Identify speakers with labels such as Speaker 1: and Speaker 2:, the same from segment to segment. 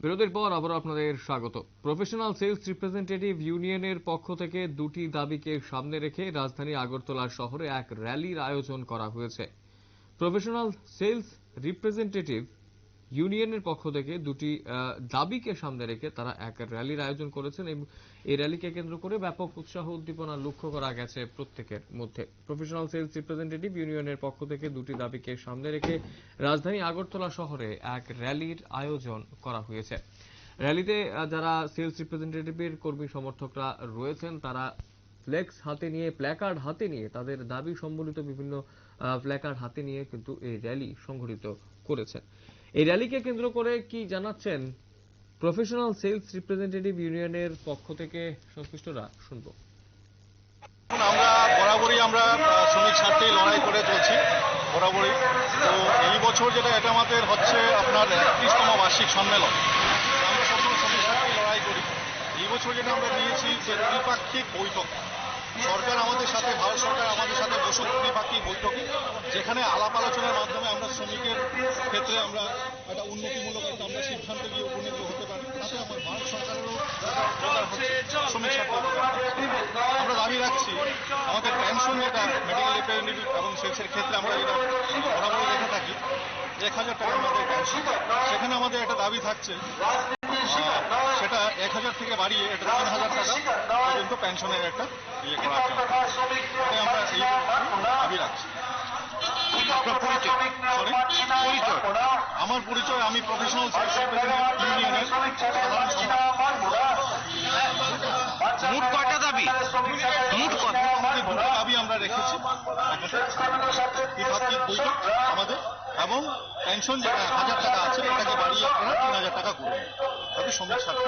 Speaker 1: বিরতির পর আবারও আপনাদের স্বাগত। প্রফেশনাল সেলস রিপ্রেজেন্টেটিভ ইউনিয়নের পক্ষ থেকে দুটি দাবিকে সামনে রেখে রাজধানী আগরতলা শহরে এক র্যালির আয়োজন করা হয়েছে। প্রফেশনাল সেলস রিপ্রেজেন্টেটিভ ইউনিয়নের পক্ষ থেকে দুটি দাবিকে সামনে রেখে তারা এক র্যালির আয়োজন করেছেন এবং এই র্যালিকে কেন্দ্র করে ব্যাপক উৎসাহ উদ্দীপনা লক্ষ্য করা গেছে প্রত্যেকের মধ্যে। প্রফেশনাল সেলস রিপ্রেজেন্টেটিভ ইউনিয়নের পক্ষ থেকে দুটি দাবিকে সামনে রেখে রাজধানী আগরতলা শহরে এক র্যালির আয়োজন করা হয়েছে। র্যালিতে যারা সেলস রিপ্রেজেন্টেটিভের কর্মী সমর্থকরা রয়েছেন, তারা ফ্লেক্স হাতে নিয়ে, প্ল্যাকার্ড হাতে নিয়ে, তাদের দাবি সম্বলিত বিভিন্ন প্ল্যাকার্ড হাতে নিয়ে কিন্তু এই র্যালি সংঘটিত করেছেন। এই র্যালিকে কেন্দ্র করে কি জানাচ্ছেন প্রফেশনাল সেলস রিপ্রেজেন্টেটিভ ইউনিয়নের পক্ষ থেকে সংশ্লিষ্টরা? শুনব।
Speaker 2: আমরা বরাবরই আমরা শ্রমিক স্বার্থেই লড়াই করে চলছি, বরাবরই। তো এই বছর যেটা এটা আমাদের হচ্ছে আপনার একত্রিশতম বার্ষিক সম্মেলন। আমরা সবসময় শ্রমিক স্বার্থেই লড়াই করি। এই বছর যেটা আমরা নিয়েছি যে দ্বিপাক্ষিক বৈঠক। সরকার আমাদের সাথে, ভারত সরকার আমাদের সাথে বসুক দ্বিপাক্ষিক বৈঠকে, যেখানে আলাপ আলোচনার মাধ্যমে আমরা শ্রমিকের ক্ষেত্রে আমরা একটা উন্নতিমূলক একটা আমরা সিদ্ধান্ত গিয়ে উপনীত হতে পারি। তাতে আমার ভারত সরকারেরও শ্রমিক আমরা দাবি রাখছি আমাদের পেনশন যেটা মেডিকেল রিপ্রেজেন্টেটিভ এবং সেলসের ক্ষেত্রে আমরা যেটা বরাবরই রেখে থাকি এক হাজার টাকা আমাদের পেনশন সেখানে আমাদের একটা দাবি থাকছে সেটা এক হাজার থেকে বাড়িয়ে এটা তিন হাজার টাকা পর্যন্ত পেনশনের একটা ইয়ে করা আমরা এই দাবি রাখছি।
Speaker 3: পরিচয়? পরিচয়।
Speaker 2: আমার পরিচয় আমি প্রফেশনাল সেলস ইউনিয়নের
Speaker 3: মোট কয়টা দাবি? মোট কত?
Speaker 2: দুটো দাবি আমরা রেখেছি। আমাদের। এবং পেনশন যেটা হাজার টাকা আছে এটাকে বাড়িয়ে আপনারা তিন হাজার টাকা করবেন শ্রমিক স্বার্থে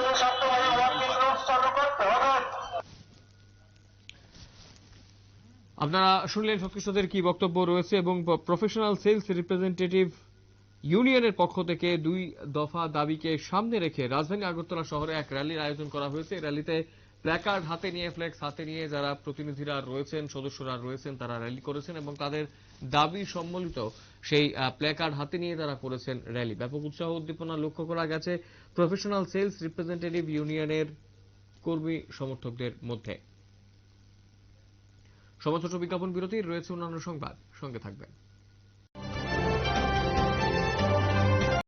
Speaker 1: আপনারা শুনলেন সংশ্লিষ্টদের কি বক্তব্য রয়েছে এবং প্রফেশনাল সেলস রিপ্রেজেন্টেটিভ ইউনিয়নের পক্ষ থেকে দুই দফা দাবিকে সামনে রেখে রাজধানী আগরতলা শহরে এক র্যালির আয়োজন করা হয়েছে। র্যালিতে প্ল্যাকার্ড হাতে নিয়ে, ফ্লেক্স হাতে নিয়ে যারা প্রতিনিধিরা রয়েছেন, সদস্যরা রয়েছেন, তারা র্যালি করেছেন এবং তাদের দাবি সম্বলিত সেই প্ল্যাকার্ড হাতে নিয়ে তারা করেছেন র্যালি। ব্যাপক উৎসাহ উদ্দীপনা লক্ষ্য করা গেছে প্রফেশনাল সেলস রিপ্রেজেন্টেটিভ ইউনিয়নের কর্মী সমর্থকদের মধ্যে। সমাজ বিজ্ঞাপন বিরতি রয়েছে অন্যান্য সংবাদ। সঙ্গে থাকবেন।